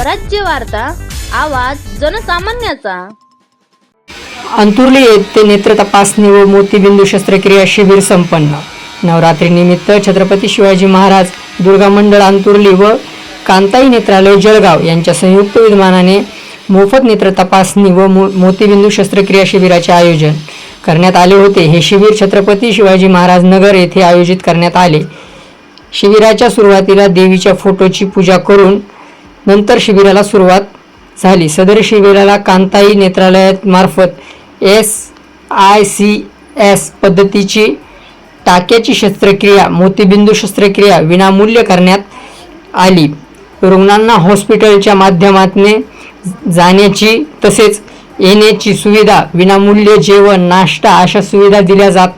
स्वराज्य वार्ता आवाज जनसामान्याचा. अंतुर्ली येथे नेत्र तपासणी व मोतीबिंदू शस्त्रक्रिया शिबिर संपन्न. नवरात्रीनिमित्त छत्रपती शिवाजी महाराज दुर्गा मंडळ अंतुर्ली व कांताई नेत्रालय जळगाव यांच्या संयुक्त विद्यमानाने मोफत नेत्र तपासणी व मो मोतीबिंदू शस्त्रक्रिया शिबिराचे आयोजन करण्यात आले होते. हे शिबिर छत्रपती शिवाजी महाराज नगर येथे आयोजित करण्यात आले. शिबिराच्या सुरुवातीला देवीच्या फोटोची पूजा करून नंतर शिबिराला सुरुवात झाली. सदर शिबिराला कांताई नेत्रालयामार्फत एस आय सी एस पद्धतीची टाक्याची शस्त्रक्रिया मोतीबिंदू शस्त्रक्रिया विनामूल्य करण्यात आली. रुग्णांना हॉस्पिटलच्या माध्यमातने जाण्याची तसेच येण्याची सुविधा विनामूल्य जेवण नाश्ता अशा सुविधा दिल्या जात.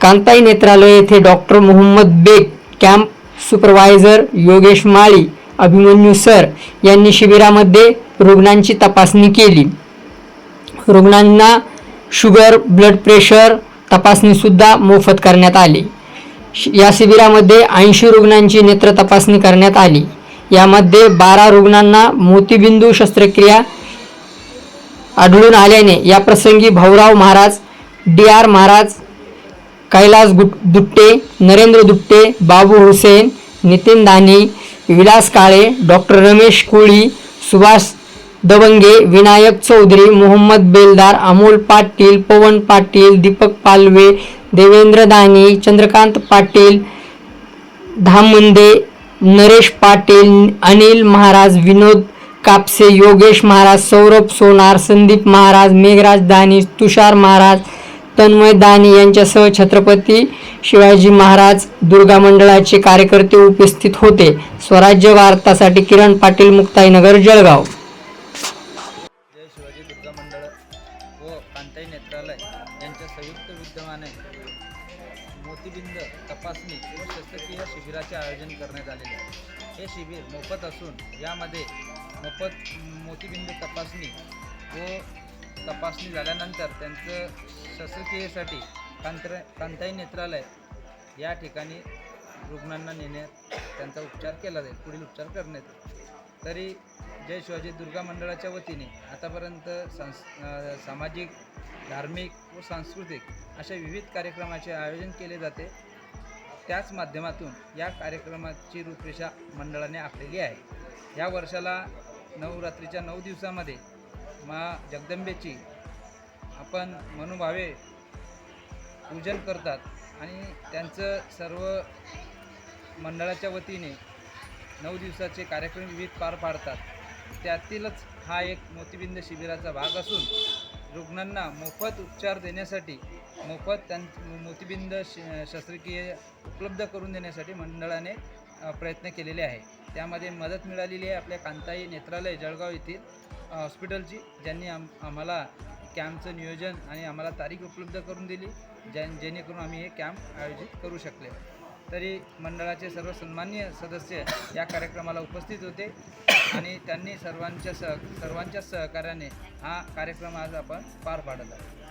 कांताई नेत्रालय येथे doctor Mohammed Beg camp supervisor Yogesh Mali Abhimanyu sir यांनी शिबिरामध्ये रुग्णांची तपासणी केली. रुग्णांना शुगर ब्लड प्रेशर तपासणीसुद्धा मोफत करण्यात आली. या शिबिरामध्ये ऐंशी रुग्णांची नेत्र तपासणी करण्यात आली. यामध्ये बारा रुग्णांना मोतीबिंदू शस्त्रक्रिया आढळून आल्याने या प्रसंगी भाऊराव महाराज डी आर महाराज कैलास गुट दुट्टे नरेंद्र दुट्टे बाबू हुसेन नितीन दानी विलास काळे डॉक्टर रमेश कोळी सुभाष दवंगे विनायक चौधरी मोहम्मद बेलदार अमोल पाटील पवन पाटील दीपक पालवे देवेंद्र दानी चंद्रकांत पाटील धामंदे नरेश पाटील अनिल महाराज विनोद कापसे योगेश महाराज सौरभ सोनार संदीप महाराज मेघराज दानी तुषार महाराज तन्मय दानी यांच्यासह छत्रपती शिवाजी महाराज दुर्गा मंडळाचे कार्यकर्ते उपस्थित होते. स्वराज्य वार्तासाठी किरण पाटील मुक्ताईनगर जळगाव. जय शिवाजी दुर्गा मंडळ व कांताई नेत्रालय यांच्या संयुक्त विद्यमाने मोतीबिंद तपासणी व शस्त्रक्रिया शिबिराचे आयोजन करण्यात आलेले आहे. हे शिबिर मोफत असून यामध्ये मोफत मोतीबिंद तपासणी व तपासणी झाल्यानंतर त्यांचं शस्त्रक्रियेसाठी कांत्र कांताई नेत्रालय या ठिकाणी रुग्णांना नेण्यात त्यांचा उपचार केला जाईल पुढील उपचार करण्यात तरी जय शिवाजी दुर्गा मंडळाच्या वतीने आतापर्यंत सांस सामाजिक धार्मिक व सांस्कृतिक अशा विविध कार्यक्रमाचे आयोजन केले जाते. त्याच माध्यमातून या कार्यक्रमाची रूपरेषा मंडळाने आखलेली आहे. या वर्षाला नवरात्रीच्या नऊ दिवसामध्ये मा जगदंबेची आपण मनोभावे पूजन करतात आणि त्यांचं सर्व मंडळाच्या वतीने नऊ दिवसाचे कार्यक्रम विविध पार पाडतात. त्यातीलच हा एक मोतीबिंद शिबिराचा भाग असून रुग्णांना मोफत उपचार देण्यासाठी मोफत त्यां मोतीबिंद श शस्त्रक्रिया उपलब्ध करून देण्यासाठी मंडळाने प्रयत्न केलेले आहे. त्यामध्ये मदत मिळालेली आहे आपल्या कांताई नेत्रालय जळगाव येथील हॉस्पिटलची ज्यांनी आम आम्हाला कॅम्पचं नियोजन आणि आम्हाला तारीख उपलब्ध करून दिली ज्या जेणेकरून आम्ही हे कॅम्प आयोजित करू शकले. तरी मंडळाचे सर्व सन्मान्य सदस्य या कार्यक्रमाला उपस्थित होते आणि त्यांनी सर्वांच्या सह सर्वांच्या सहकार्याने हा कार्यक्रम आज आपण पार पाडत आहे